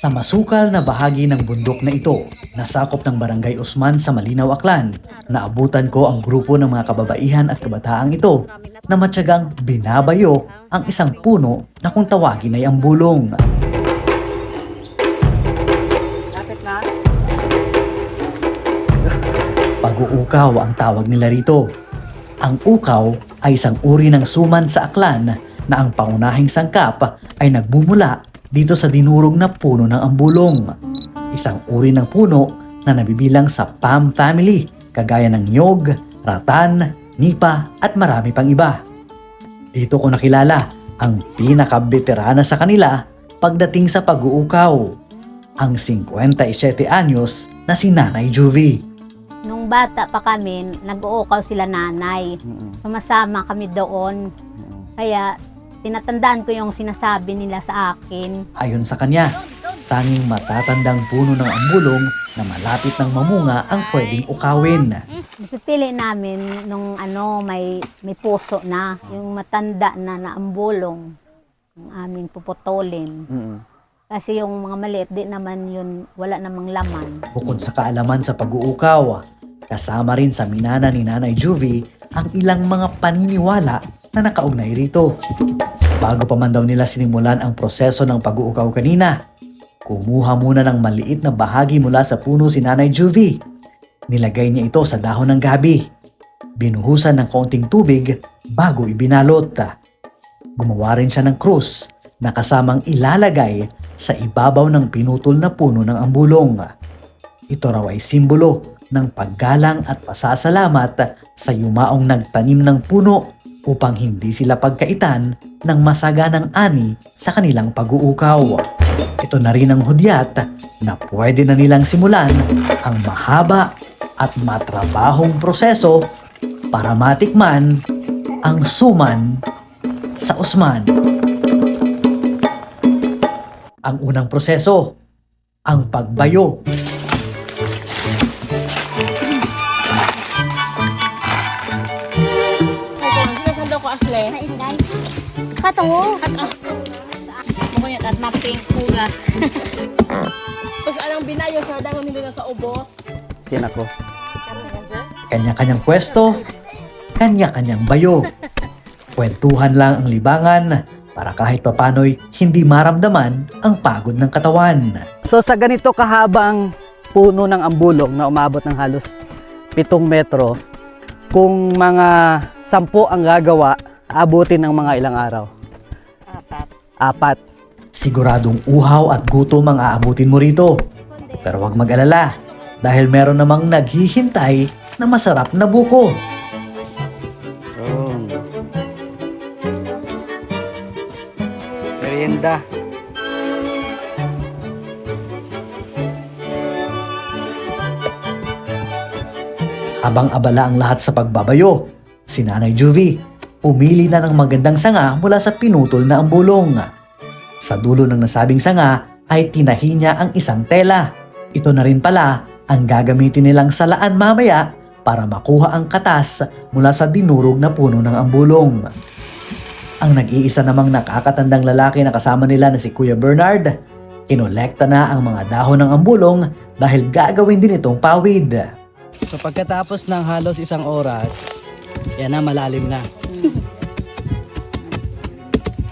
Sa masukal na bahagi ng bundok na ito, nasakop ng Barangay Usman sa Malinaw, Aklan, naabutan ko ang grupo ng mga kababaihan at kabataang ito na matyagang binabayo ang isang puno na kung tawagin ay ang bulong. Pag-uukaw ang tawag nila rito. Ang ukaw ay isang uri ng suman sa aklan na ang pangunahing sangkap ay nagbumula dito sa dinurog na puno ng ambulong. Isang uri ng puno na nabibilang sa palm family kagaya ng nyog, ratan, nipa at marami pang iba. Dito ko nakilala ang pinakabeterana sa kanila pagdating sa pag-uukaw, ang 57 anyos na si Nanay Juvie. Nung bata pa kami, nag-uukaw sila nanay. Sumasama kami doon. Kaya tinatandaan ko yung sinasabi nila sa akin. Ayon sa kanya, tanging matatandang puno ng ambulong na malapit ng mamunga ang pwedeng ukawin. Pipili namin nung ano, may, may puso na. Yung matanda na naambulong. Ang amin puputulin. Kasi yung mga maliit, di naman yun, wala namang laman. Bukod sa kaalaman sa pag-uukaw, kasama rin sa minana ni Nanay Juvie ang ilang mga paniniwala na nakaugnay rito. Bago pa man daw nila sinimulan ang proseso ng pag-uukaw kanina, kumuha muna ng maliit na bahagi mula sa puno si Nanay Juvie. Nilagay niya ito sa dahon ng gabi. Binuhusan ng kaunting tubig bago ibinalot. Gumawa rin siya ng krus na kasamang ilalagay sa ibabaw ng pinutol na puno ng ambulong. Ito raw ay simbolo ng paggalang at pasasalamat sa yumaong nagtanim ng puno upang hindi sila pagkaitan ng masaganang ani sa kanilang pag-uukaw. Ito na rin ang hudyat na pwede na nilang simulan ang mahaba at matrabahong proseso para matikman ang suman sa Usman. Ang unang proseso, ang pagbayo. Sinasando ko asle. Kato! Mo yan at maping kuga. Tapos anong binayo sa dangon nila sa ubos. Sin ako. Kanya-kanyang pwesto, kanya-kanyang bayo. Kwentuhan lang ang libangan para kahit papano'y hindi maramdaman ang pagod ng katawan. So sa ganito kahabang puno ng ambulong na umabot ng halos 7 metro, kung mga sampu ang gagawa, abutin ng mga ilang araw. Apat. Siguradong uhaw at gutom ang aabutin mo rito. Pero huwag mag-alala dahil meron namang naghihintay na masarap na buko. Yun. Merienda. Habang abala ang lahat sa pagbabayo, si Nanay Juvie umili na ng magandang sanga mula sa pinutol na ambulong. Sa dulo ng nasabing sanga ay tinahi niya ang isang tela. Ito na rin pala ang gagamitin nilang salaan mamaya para makuha ang katas mula sa dinurog na puno ng ambulong. Ang nag-iisa namang nakakatandang lalaki na kasama nila na si Kuya Bernard, kinolekta na ang mga dahon ng ambulong dahil gagawin din itong pawid. So pagkatapos ng halos isang oras, yan na malalim na.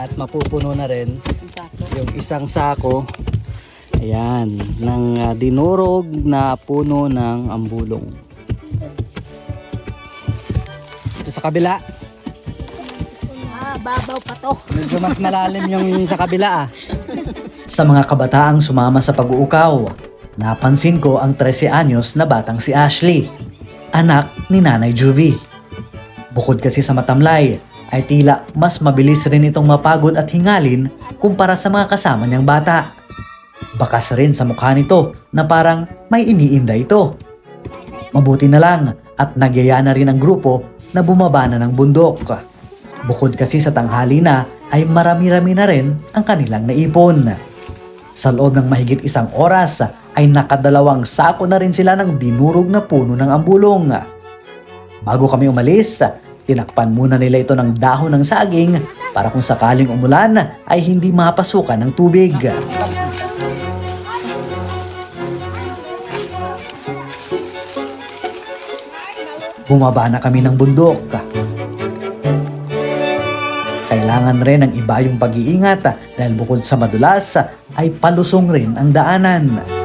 At mapupuno na rin yung isang sako ayan, ng ah, dinurog na puno ng ambulong. Ito sa kabila, Ah, babaw pa to. medyo mas malalim yung sa kabila ah. Sa mga kabataang sumama sa pag-uukaw, napansin ko ang 13 anyos na batang si Ashley, anak ni Nanay Juvie. Bukod kasi sa matamlay, ay tila mas mabilis rin itong mapagod at hingalin kumpara sa mga kasama niyang bata. Bakas rin sa mukha nito na parang may iniinda ito. Mabuti na lang at nagyaya na rin ang grupo na bumaba na ng bundok. Bukod kasi sa tanghali na ay marami-rami na rin ang kanilang naipon. Sa loob ng mahigit isang oras ay nakadalawang sako na rin sila ng dinurog na puno ng ambulong. Bago kami umalis, Tinakpan muna nila ito ng dahon ng saging para kung sakaling umulan ay hindi mapasukan ng tubig. Bumaba na kami ng bundok. Kailangan rin ng iba yung pag-iingat dahil bukod sa madulas ay palusong rin ang daanan.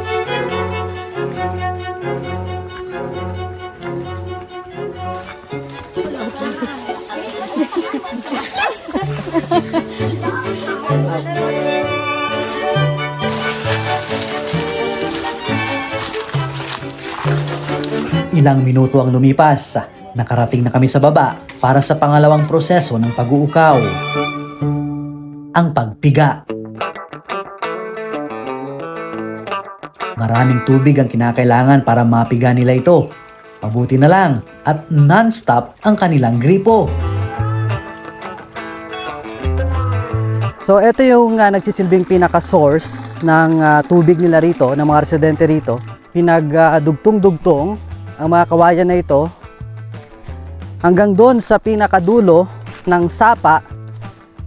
Ilang minuto ang lumipas, nakarating na kami sa baba para sa pangalawang proseso ng pag-uukaw. Ang pagpiga. Maraming tubig ang kinakailangan para mapiga nila ito. Mabuti na lang at non-stop ang kanilang gripo. So ito yung ah, nagsisilbing pinaka-source ng ah, tubig nila rito, ng mga residente rito. Pinagdugtong-dugtong ang mga kawayan na ito hanggang doon sa pinakadulo ng sapa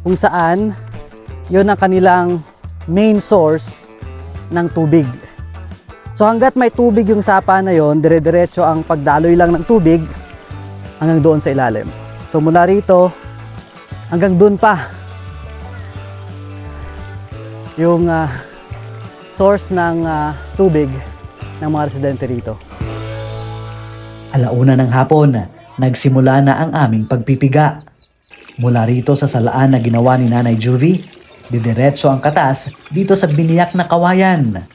kung saan yon ang kanilang main source ng tubig. So hanggat may tubig yung sapa na yon, dire-diretso ang pagdaloy lang ng tubig hanggang doon sa ilalim. So mula rito hanggang doon pa yung ah, source ng ah, tubig ng mga residente rito. Alauna ng hapon, nagsimula na ang aming pagpipiga. Mula rito sa salaan na ginawa ni Nanay Juvie, didiretso ang katas dito sa biniyak na kawayan.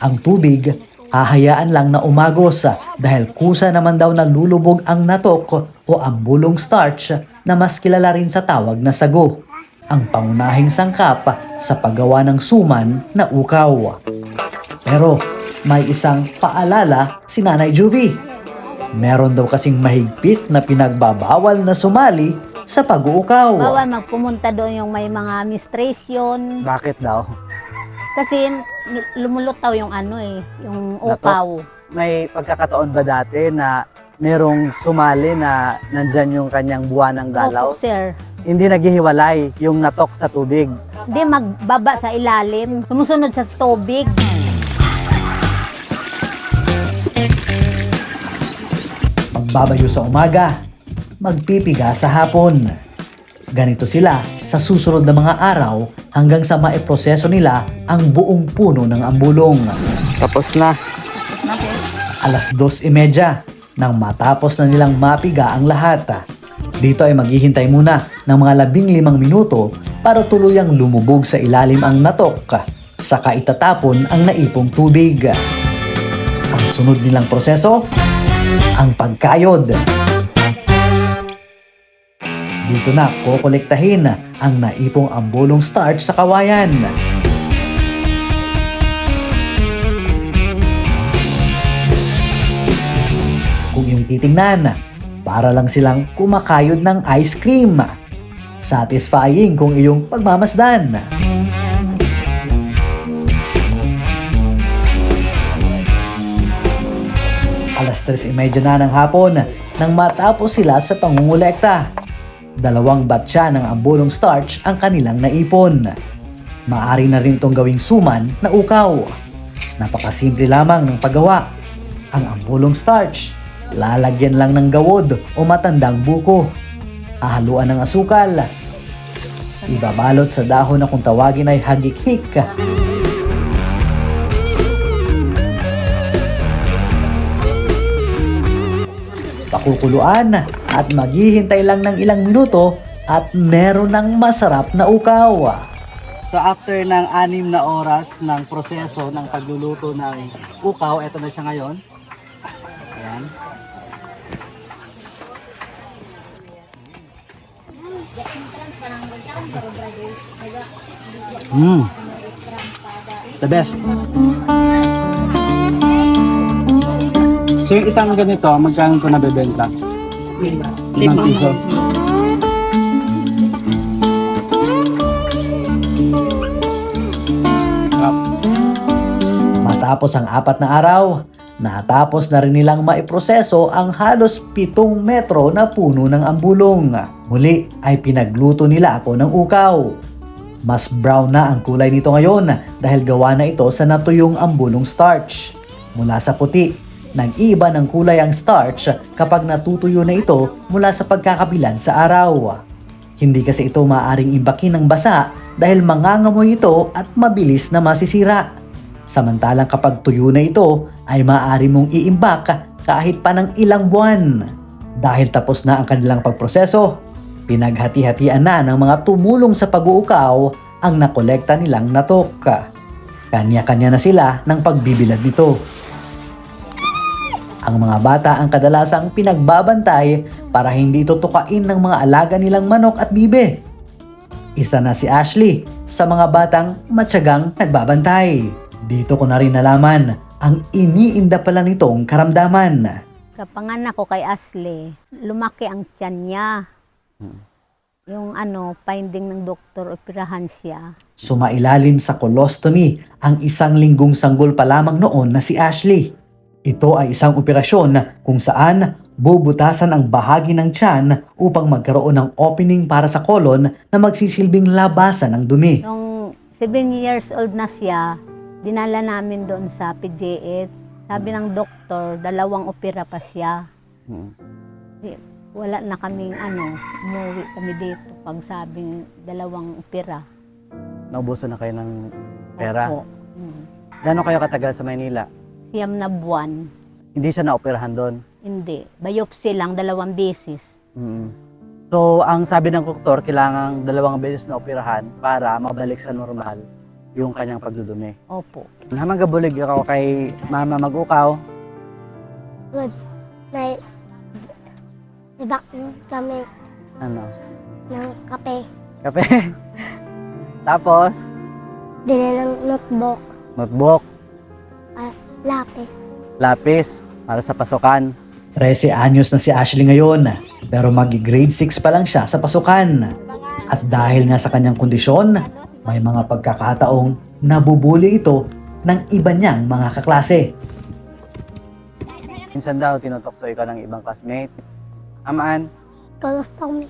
Ang tubig, hahayaan lang na umagos dahil kusa naman daw na lulubog ang natok o ang bulong starch na mas kilala rin sa tawag na sago. Ang pangunahing sangkap sa paggawa ng suman na ukaw. Pero may isang paalala si Nanay Juvie. Meron daw kasing mahigpit na pinagbabawal na sumali sa pag-uukaw. Bawal magpumunta doon yung may mga menstruation. Bakit daw? Kasi l- lumulutaw yung ano eh, yung Natok? ukaw. May pagkakataon ba dati na merong sumali na nandyan yung kanyang buwan ng dalaw? Opo, sir. Hindi naghihiwalay yung natok sa tubig. Hindi magbaba sa ilalim. Sumusunod sa tubig. Magbabayo sa umaga, magpipiga sa hapon. Ganito sila sa susunod na mga araw hanggang sa maiproseso nila ang buong puno ng ambulong. Tapos na. Alas 2.30 nang matapos na nilang mapiga ang lahat. Dito ay maghihintay muna ng mga labing limang minuto para tuluyang lumubog sa ilalim ang natok. Saka itatapon ang naipong tubig. Ang sunod nilang proseso, ang pagkayod. Dito na kokolektahin ang naipong ambulong starch sa kawayan. Kung yung titingnan, para lang silang kumakayod ng ice cream. Satisfying kung iyong pagmamasdan. Alas 3.30 na ng hapon nang matapos sila sa pangungulekta. Dalawang batya ng ambulong starch ang kanilang naipon. Maari na rin itong gawing suman na ukaw. Napakasimple lamang ng paggawa. Ang ambulong starch, lalagyan lang ng gawod o matandang buko. Hahaluan ng asukal. Ibabalot sa dahon na kung tawagin ay hagik-hik. Pakukuluan at maghihintay lang ng ilang minuto at meron ng masarap na ukaw. So after ng anim na oras ng proseso ng pagluluto ng ukaw, eto na siya ngayon. Ayan. Mm. The best. So yung isang ganito, magkano ito nabebenta? Limang piso. Matapos ang apat na araw, natapos na rin nilang maiproseso ang halos pitong metro na puno ng ambulong. Muli ay pinagluto nila ako ng ukaw. Mas brown na ang kulay nito ngayon dahil gawa na ito sa natuyong ambulong starch. Mula sa puti, nag-iiba ng kulay ang starch kapag natutuyo na ito mula sa pagkakabilan sa araw. Hindi kasi ito maaaring imbakin ng basa dahil mangangamoy ito at mabilis na masisira. Samantalang kapag tuyo na ito ay maaari mong iimbak kahit pa ng ilang buwan. Dahil tapos na ang kanilang pagproseso, pinaghati-hatian na ng mga tumulong sa pag-uukaw ang nakolekta nilang natok. Kanya-kanya na sila ng pagbibilad nito. Ang mga bata ang kadalasang pinagbabantay para hindi ito tukain ng mga alaga nilang manok at bibe. Isa na si Ashley sa mga batang matyagang nagbabantay. Dito ko na rin nalaman ang iniinda pala nitong karamdaman. Kapanganak ko kay Ashley, lumaki ang tiyan niya. Yung ano, finding ng doktor, operahan siya. Sumailalim sa colostomy ang isang linggong sanggol pa lamang noon na si Ashley. Ito ay isang operasyon kung saan bubutasan ang bahagi ng tiyan upang magkaroon ng opening para sa kolon na magsisilbing labasan ng dumi. Nung 7 years old na siya, dinala namin doon sa PGH. Sabi ng doktor, dalawang opera pa siya. Mm. Di- Wala na kaming ano, umuwi kami dito pag sabing dalawang opera. Naubusan na kayo ng pera. Opo. Mm. Gano'n kayo katagal sa Maynila? Siyam na buwan. Hindi siya naoperahan doon. Hindi. Biopsy lang, dalawang beses. Mm. So, ang sabi ng doktor, kailangan dalawang beses na operahan para mabalik sa normal yung kanyang pagdudumi. Opo. Namagabulig ako kay Mama Magukaw. Good. May ibak kami Ano? ng kape. Kape. Tapos, Bili ng notebook, notebook, lapis. lapis para sa pasukan. 13 anyos na si Ashley ngayon pero magi-grade 6 pa lang siya sa pasukan. At dahil nga sa kanyang kondisyon, may mga pagkakataong nabubuli ito ng iba niyang mga kaklase. Minsan daw, tinutokso ikaw ng ibang classmate. Amaan, Colostomy.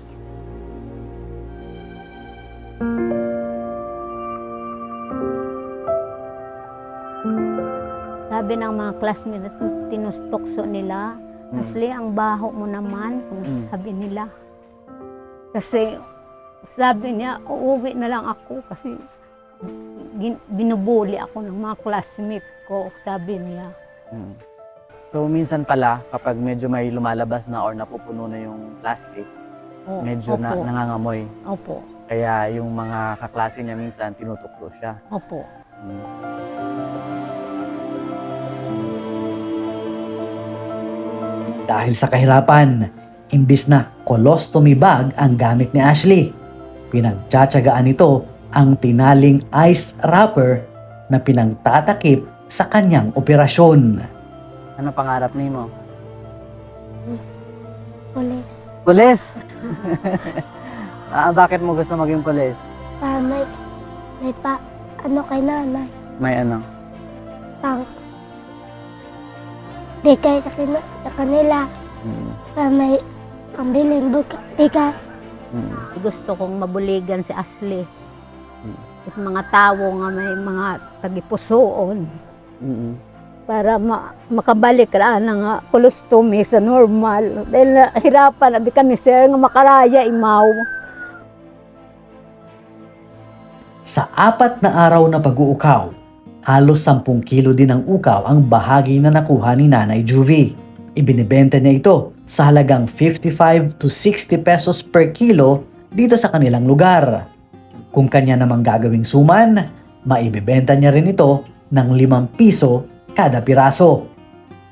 Sabi ng mga classmates, tinustokso nila, Asli, ang baho mo naman, kung Mm. sabi nila. Kasi sabi niya, uuwi na lang ako kasi binubuli ako ng mga classmate ko, sabi niya. Mm. So minsan pala kapag medyo may lumalabas na or napupuno na yung plastic, O, medyo na, opo, nangangamoy. opo, Kaya yung mga kaklase niya minsan tinutukso siya. opo. Mm. Dahil sa kahirapan, imbis na colostomy bag ang gamit ni Ashley, pinagtsatsagaan nito ang tinaling ice wrapper na pinagtatakip sa kanyang operasyon. Ano pangarap ni mo? Pulis. Pulis! ah, bakit mo gusto maging pulis? Para may, may pa, ano kay nanay. May ano? Pang, bigay sa, kina, sa kanila. Mm. Para may pambiling buka, bigas. Mm. Gusto kong mabuligan si Asli. Mm. At mga tao nga may mga tagipusoon Mm. para ma- makabalik ra na nga colostomy sa normal. Dahil nahirapan abi kami sir nga makaraya imaw. Sa apat na araw na pag-uukaw, halos 10 kilo din ng ukaw ang bahagi na nakuha ni Nanay Juvie. Ibinibenta niya ito sa halagang 55 to 60 pesos per kilo dito sa kanilang lugar. Kung kanya namang gagawing suman, maibibenta niya rin ito ng 5 piso kada piraso.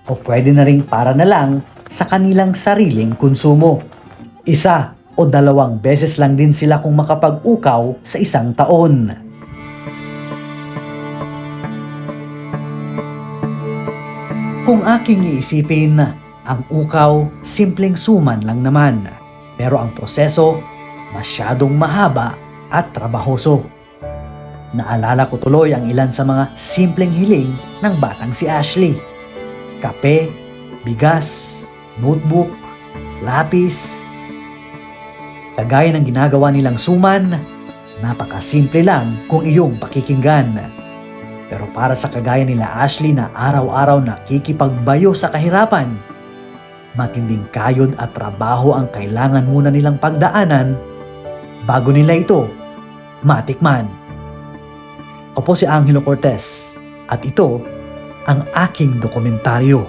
O pwede na rin para na lang sa kanilang sariling konsumo. Isa o dalawang beses lang din sila kung makapag-ukaw sa isang taon. Kung aking iisipin, ang ukaw simpleng suman lang naman. Pero ang proseso, masyadong mahaba at trabahoso. Naalala ko tuloy ang ilan sa mga simpleng hiling ng batang si Ashley. Kape, bigas, notebook, lapis, Kagaya ng ginagawa nilang suman, napakasimple lang kung iyong pakikinggan. Pero para sa kagaya nila Ashley na araw-araw nakikipagbayo sa kahirapan, matinding kayod at trabaho ang kailangan muna nilang pagdaanan bago nila ito matikman. Ako po si Angelo Cortez at ito ang aking dokumentaryo.